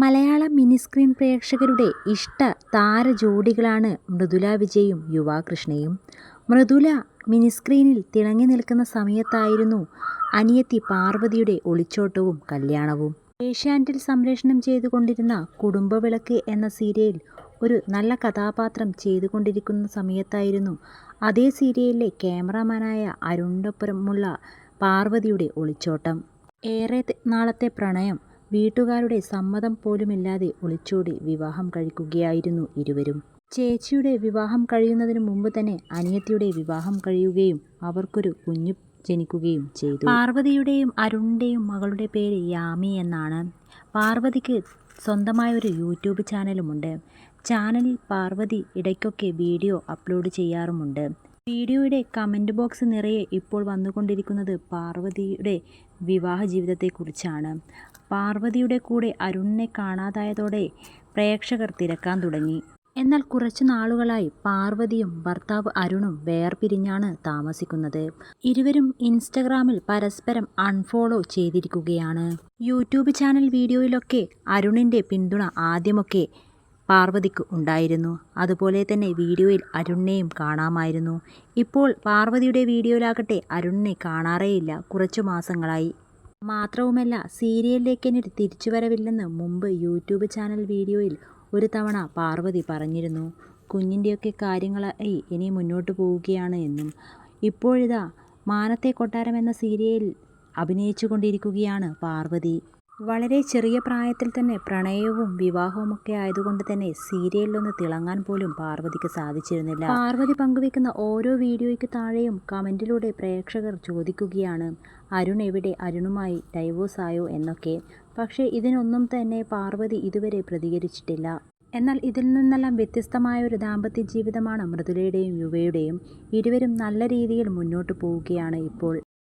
മലയാള mini screen പ്രേക്ഷകരുടെ ഇഷ്ട താരജോഡികളാണ് മൃദുല വിജയും യുവാകൃഷ്ണയും കൃഷ്ണയും. മൃദുല മിനിസ്ക്രീനിൽ തിളങ്ങി നിൽക്കുന്ന സമയത്തായിരുന്നു അനിയത്തി പാർവതിയുടെ ഒളിച്ചോട്ടവും കല്യാണവും. ഏഷ്യാനെറ്റിൽ സംപ്രേഷണം ചെയ്തുകൊണ്ടിരുന്ന കുടുംബവിളക്ക് എന്ന സീരിയലിൽ ഒരു നല്ല കഥാപാത്രം ചെയ്തുകൊണ്ടിരിക്കുന്ന സമയത്തായിരുന്നു അതേ സീരിയലിലെ ക്യാമറാമാനായ അരുണിനൊപ്പമുള്ള പാർവതിയുടെ ഒളിച്ചോട്ടം. ഏറെ നാളത്തെ പ്രണയം വീട്ടുകാരുടെ സമ്മതം പോലുമില്ലാതെ ഒളിച്ചോടി വിവാഹം കഴിക്കുകയായിരുന്നു ഇരുവരും. ചേച്ചിയുടെ വിവാഹം കഴിയുന്നതിന് മുമ്പ് തന്നെ അനിയത്തിയുടെ വിവാഹം കഴിയുകയും അവർക്കൊരു കുഞ്ഞു ജനിക്കുകയും ചെയ്തു. പാർവതിയുടെയും അരുണിന്റെയും മകളുടെ പേര് യാമി എന്നാണ്. പാർവതിക്ക് സ്വന്തമായൊരു യൂട്യൂബ് ചാനലുമുണ്ട്. ചാനലിൽ പാർവതി ഇടയ്ക്കൊക്കെ വീഡിയോ അപ്ലോഡ് ചെയ്യാറുമുണ്ട്. വീഡിയോയുടെ കമന്റ് ബോക്സ് നിറയെ ഇപ്പോൾ വന്നുകൊണ്ടിരിക്കുന്നത് പാർവതിയുടെ വിവാഹ ജീവിതത്തെക്കുറിച്ചാണ്. പാർവതിയുടെ കൂടെ അരുണിനെ കാണാതായതോടെ പ്രേക്ഷകർ തിരക്കാൻ തുടങ്ങി. എന്നാൽ കുറച്ചു നാളുകളായി പാർവതിയും ഭർത്താവ് അരുണും വേർപിരിഞ്ഞാണ് താമസിക്കുന്നത്. ഇരുവരും ഇൻസ്റ്റഗ്രാമിൽ പരസ്പരം അൺഫോളോ ചെയ്തിരിക്കുകയാണ്. യൂട്യൂബ് ചാനൽ വീഡിയോയിലൊക്കെ അരുണിന്റെ പിന്തുണ ആദ്യമൊക്കെ പാർവതിക്ക് ഉണ്ടായിരുന്നു. അതുപോലെ തന്നെ വീഡിയോയിൽ അരുണിനെയും കാണാമായിരുന്നു. ഇപ്പോൾ പാർവതിയുടെ വീഡിയോയിലാകട്ടെ അരുണിനെ കാണാറേയില്ല കുറച്ചു മാസങ്ങളായി. മാത്രവുമല്ല സീരിയലിലേക്ക് ഇനി തിരിച്ചുവരവില്ലെന്ന് മുമ്പ് യൂട്യൂബ് ചാനൽ വീഡിയോയിൽ ഒരു തവണ പാർവതി പറഞ്ഞിരുന്നു. കുഞ്ഞിന്റെയൊക്കെ കാര്യങ്ങളായി ഇനി മുന്നോട്ട് പോവുകയാണ് എന്നും. ഇപ്പോഴിതാ മാനത്തെ കൊട്ടാരം എന്ന സീരിയലിൽ അഭിനയിച്ചു കൊണ്ടിരിക്കുകയാണ് പാർവതി. വളരെ ചെറിയ പ്രായത്തിൽ തന്നെ പ്രണയവും വിവാഹവുമൊക്കെ ആയതുകൊണ്ട് തന്നെ സീരിയലിലൊന്ന് തിളങ്ങാൻ പോലും പാർവതിക്ക് സാധിച്ചിരുന്നില്ല. പാർവതി പങ്കുവെക്കുന്ന ഓരോ വീഡിയോയ്ക്ക് താഴെയും കമന്റിലൂടെ പ്രേക്ഷകർ ചോദിക്കുകയാണ് അരുൺ എവിടെ അരുണുമായി ഡൈവോഴ്സ് ആയോ എന്നൊക്കെ. പക്ഷേ ഇതിനൊന്നും തന്നെ പാർവതി ഇതുവരെ പ്രതികരിച്ചിട്ടില്ല. എന്നാൽ ഇതിൽ നിന്നെല്ലാം വ്യത്യസ്തമായ ഒരു ദാമ്പത്യ ജീവിതമാണ് മൃദുലയുടെയും യുവയുടെയും. ഇരുവരും നല്ല രീതിയിൽ മുന്നോട്ട് പോവുകയാണ് ഇപ്പോൾ.